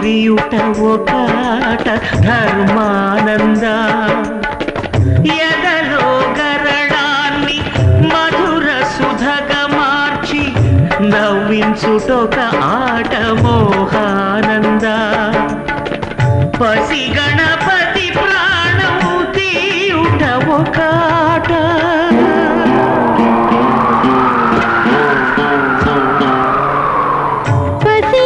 ఒరియుట ఒకట ధర్మానంద. ఎదలో గరళాన్ని మధుర సుధగ మార్చి నవ్వించుటొక ఆట మోహానంద. పసి గణపతి ప్రాణము తీయుట ఒకాట పసి